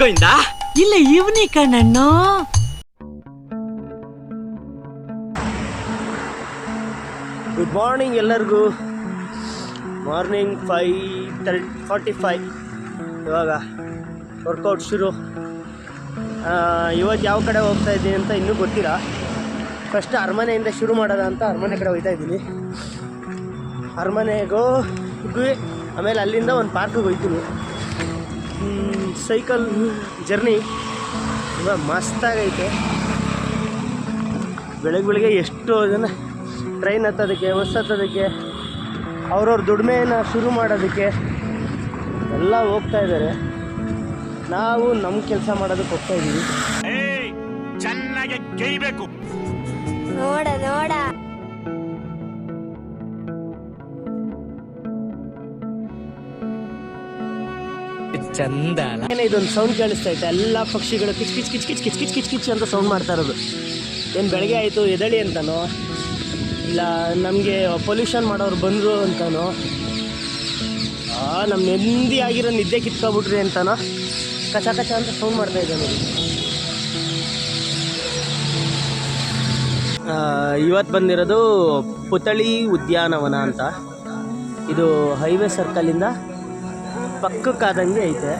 ಗೋವಿಂದ ಇಲ್ಲ ಇವನಿ ಕಣ್ಣು ಗುಡ್ ಮಾರ್ನಿಂಗ್ ಎಲ್ಲರಿಗೂ. Morning five thirty forty five ಇವಾಗ ವರ್ಕೌಟ್ ಶುರು. ಇವತ್ತು ಯಾವ ಕಡೆ ಹೋಗ್ತಾ ಇದ್ದೀನಿ ಅಂತ ಇನ್ನೂ ಗೊತ್ತಿಲ್ಲ. ಫಸ್ಟ್ ಅರಮನೆಯಿಂದ ಶುರು ಮಾಡೋದ ಅಂತ ಅರಮನೆ ಕಡೆ ಹೋಗ್ತಾ ಇದ್ದೀನಿ. ಅರಮನೆಗೂ ಆಮೇಲೆ ಅಲ್ಲಿಂದ ಒಂದು ಪಾರ್ಕಿಗೆ ಹೋಗ್ತೀನಿ ಸೈಕಲ್ ಜರ್ನಿ ತುಂಬ ಮಸ್ತಾಗೈತೆ ಬೆಳಗ್ಗೆ ಬೆಳಗ್ಗೆ ಎಷ್ಟು ಜನ ಟ್ರೈನ್ ಹತ್ತೋದಕ್ಕೆ ಬಸ್ ಹತ್ತೋದಕ್ಕೆ ಅವ್ರವ್ರ ದುಡಿಮೆಯನ್ನು ಶುರು ಮಾಡೋದಕ್ಕೆ ಎಲ್ಲ ಹೋಗ್ತಾ ಇದ್ದಾರೆ. ನಾವು ನಮ್ಮ ಕೆಲಸ ಮಾಡೋದಕ್ಕೆ ಹೋಗ್ತಾ ಇದ್ದೀವಿ. ಚೆನ್ನಾಗಿ ನೋಡ ನೋಡ. ಚಂದ ಏನೇ ಇದೊಂದು ಸೌಂಡ್ ಕೇಳಿಸ್ತಾ ಐತೆ ಎಲ್ಲ ಪಕ್ಷಿಗಳು ಕಿಚ್ ಕಿಚ್ ಕಿಚ್ ಕಿಚ್ ಕಿಚ್ ಕಿಚ್ ಕಿಚ್ ಕಿಚ್ ಅಂತ ಸೌಂಡ್ ಮಾಡ್ತಾ ಇರೋದು. ಏನು ಬೆಳಗ್ಗೆ ಆಯಿತು ಎದಳಿ ಅಂತನೋ? ಇಲ್ಲ, ನಮಗೆ ಪೊಲ್ಯೂಷನ್ ಮಾಡೋರು ಬಂದರು ಅಂತನೋ? ನಮ್ಮ ನೆಮ್ಮದಿ ಆಗಿರೋ ನಿದ್ದೆ ಕಿತ್ಕೊಬಿಟ್ರಿ ಅಂತನೋ? ಕಚ ಕಚ ಅಂತ ಸೌಂಡ್ ಮಾಡ್ತಾ ಇದ್ದಾನೆ. ಇವತ್ತು ಬಂದಿರೋದು ಪುತಳಿ ಉದ್ಯಾನವನ ಅಂತ. ಇದು ಹೈವೇ ಸರ್ಕಲಿಂದ ಪಕ್ಕಕ್ಕಾದಂಗೆ ಐತೆ.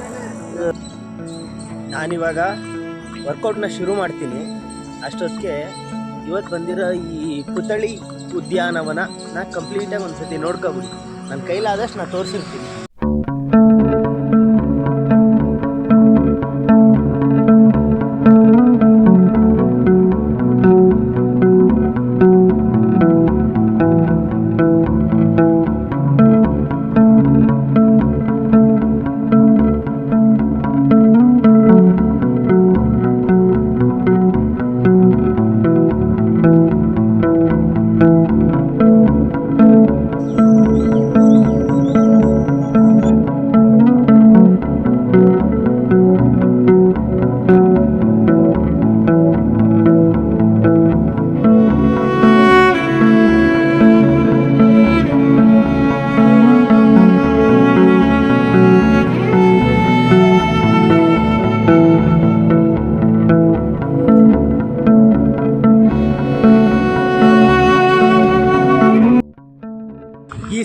ನಾನಿವಾಗ ವರ್ಕೌಟ್ನ ಶುರು ಮಾಡ್ತೀನಿ. ಅಷ್ಟೊತ್ತಿಗೆ ಇವತ್ತು ಬಂದಿರೋ ಈ ಪುತಳಿ ಉದ್ಯಾನವನ ನಾ ಕಂಪ್ಲೀಟಾಗಿ ಒಂದು ಸತಿ ನೋಡ್ಕೊಬಿಡಿ. ನನ್ನ ಕೈಲಾದಷ್ಟು ನಾನು ತೋರಿಸಿರ್ತೀನಿ.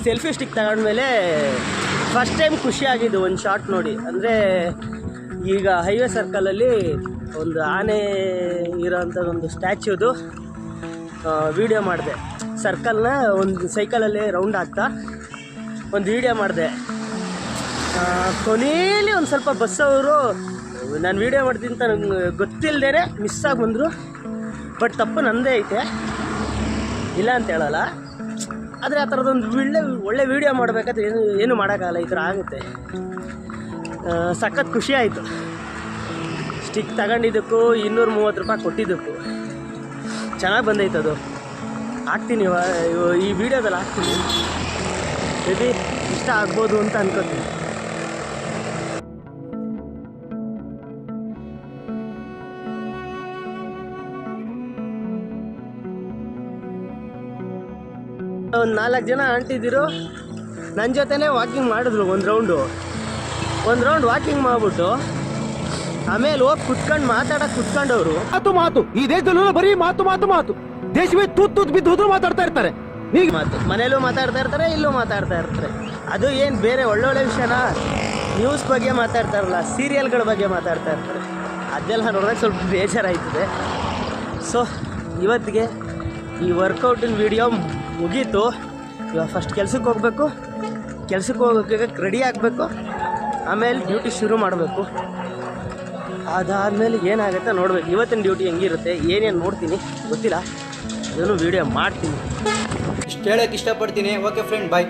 ಸೆಲ್ಫಿ ಸ್ಟಿಕ್ ತಗೊಂಡ್ಮೇಲೆ ಫಸ್ಟ್ ಟೈಮ್ ಖುಷಿ ಆಗಿದ್ದು ಒಂದು ಶಾಟ್ ನೋಡಿ. ಅಂದರೆ ಈಗ ಹೈವೇ ಸರ್ಕಲಲ್ಲಿ ಒಂದು ಆನೆ ಇರೋಂಥದ್ದು ಒಂದು ಸ್ಟ್ಯಾಚ್ಯೂದು ವಿಡಿಯೋ ಮಾಡಿದೆ. ಸರ್ಕಲ್ನ ಒಂದು ಸೈಕಲಲ್ಲಿ ರೌಂಡ್ ಹಾಕ್ತಾ ಒಂದು ವಿಡಿಯೋ ಮಾಡಿದೆ. ಕೊನೆಯಲ್ಲಿ ಒಂದು ಸ್ವಲ್ಪ ಬಸ್ಸವರು ನಾನು ವೀಡಿಯೋ ಮಾಡ್ತೀನಿ ಅಂತ ನಂಗೆ ಗೊತ್ತಿಲ್ಲದೇ ಮಿಸ್ ಆಗಿ ಬಂದರು ಬಟ್ ತಪ್ಪು ನಂದೇ ಐತೆ. ಇಲ್ಲ ಅಂತ ಹೇಳಲ್ಲ. ಆದರೆ ಆ ಥರದೊಂದು ಒಳ್ಳೆ ಒಳ್ಳೆ ವೀಡಿಯೋ ಮಾಡಬೇಕಾದ್ರೆ ಏನು ಏನು ಮಾಡೋಕ್ಕಾಗಲ್ಲ, ಈ ಥರ ಆಗುತ್ತೆ. ಸಖತ್ ಖುಷಿ ಆಯಿತು. ಸ್ಟಿಕ್ ತಗೊಂಡಿದ್ದಕ್ಕೂ ಇನ್ನೂರು ಮೂವತ್ತು ರೂಪಾಯಿ ಕೊಟ್ಟಿದ್ದಕ್ಕೂ. ಚೆನ್ನಾಗಿ ಬಂದೈತೆ ಅದು. ಹಾಕ್ತೀನಿ ಈ ವಿಡಿಯೋದಲ್ಲಿ ಹಾಕ್ತೀನಿ. ಮೇಬಿ ಇಷ್ಟ ಆಗ್ಬೋದು ಅಂತ ಅನ್ಕೋತೀನಿ. ಒಂದು ನಾಲ್ಕು ಜನ ಅಂಟಿದ್ದಿರು ನನ್ನ ಜೊತೆನೇ ವಾಕಿಂಗ್ ಮಾಡಿದ್ರು ಒಂದು ರೌಂಡು ಒಂದು ರೌಂಡ್ ವಾಕಿಂಗ್ ಮಾಡ್ಬಿಟ್ಟು ಆಮೇಲೆ ಹೋಗಿ ಕುತ್ಕೊಂಡು ಮಾತಾಡಕ್ಕೆ ಕುತ್ಕೊಂಡವ್ರು. ಮಾತು ಮಾತು. ಈ ದೇಶದಲ್ಲೂ ಬರೀ ಮಾತು ಮಾತು ಮಾತು. ದೇಶವೇ ತೂತ್ ತೂತ್ ಬಿದ್ದು ಹೋದ್ರು ಮಾತಾಡ್ತಾ ಇರ್ತಾರೆ. ಈಗ ಮಾತು. ಮನೇಲೂ ಮಾತಾಡ್ತಾ ಇರ್ತಾರೆ ಇಲ್ಲೂ ಮಾತಾಡ್ತಾ ಇರ್ತಾರೆ. ಅದು ಏನು ಬೇರೆ ಒಳ್ಳೊಳ್ಳೆ ವಿಷಯನ? ನ್ಯೂಸ್ ಬಗ್ಗೆ ಮಾತಾಡ್ತಾರಲ್ಲ ಸೀರಿಯಲ್ಗಳ ಬಗ್ಗೆ ಮಾತಾಡ್ತಾ ಇರ್ತಾರೆ. ಅದೆಲ್ಲ ನೋಡಿದಾಗ ಸ್ವಲ್ಪ ಬೇಜಾರಾಯ್ತದೆ. ಸೊ ಇವತ್ತಿಗೆ ಈ ವರ್ಕೌಟಿನ ವಿಡಿಯೋ ಮುಗೀತು. ಇವಾಗ ಫಸ್ಟ್ ಕೆಲ್ಸಕ್ಕೆ ಹೋಗಬೇಕು. ಕೆಲ್ಸಕ್ಕೆ ಹೋಗೋಕ್ಕೆ ರೆಡಿ ಆಗಬೇಕು. ಆಮೇಲೆ ಡ್ಯೂಟಿ ಶುರು ಮಾಡಬೇಕು. ಅದಾದಮೇಲೆ ಏನಾಗುತ್ತೆ ನೋಡಬೇಕು. ಇವತ್ತಿನ ಡ್ಯೂಟಿ ಹೆಂಗಿರುತ್ತೆ, ಏನೇನು ನೋಡ್ತೀನಿ, ಗೊತ್ತಿಲ್ಲ. ಅದನ್ನು ವೀಡಿಯೋ ಮಾಡ್ತೀನಿ. ಇಷ್ಟು ಹೇಳೋಕ್ಕೆ ಇಷ್ಟಪಡ್ತೀನಿ. Okay friend bye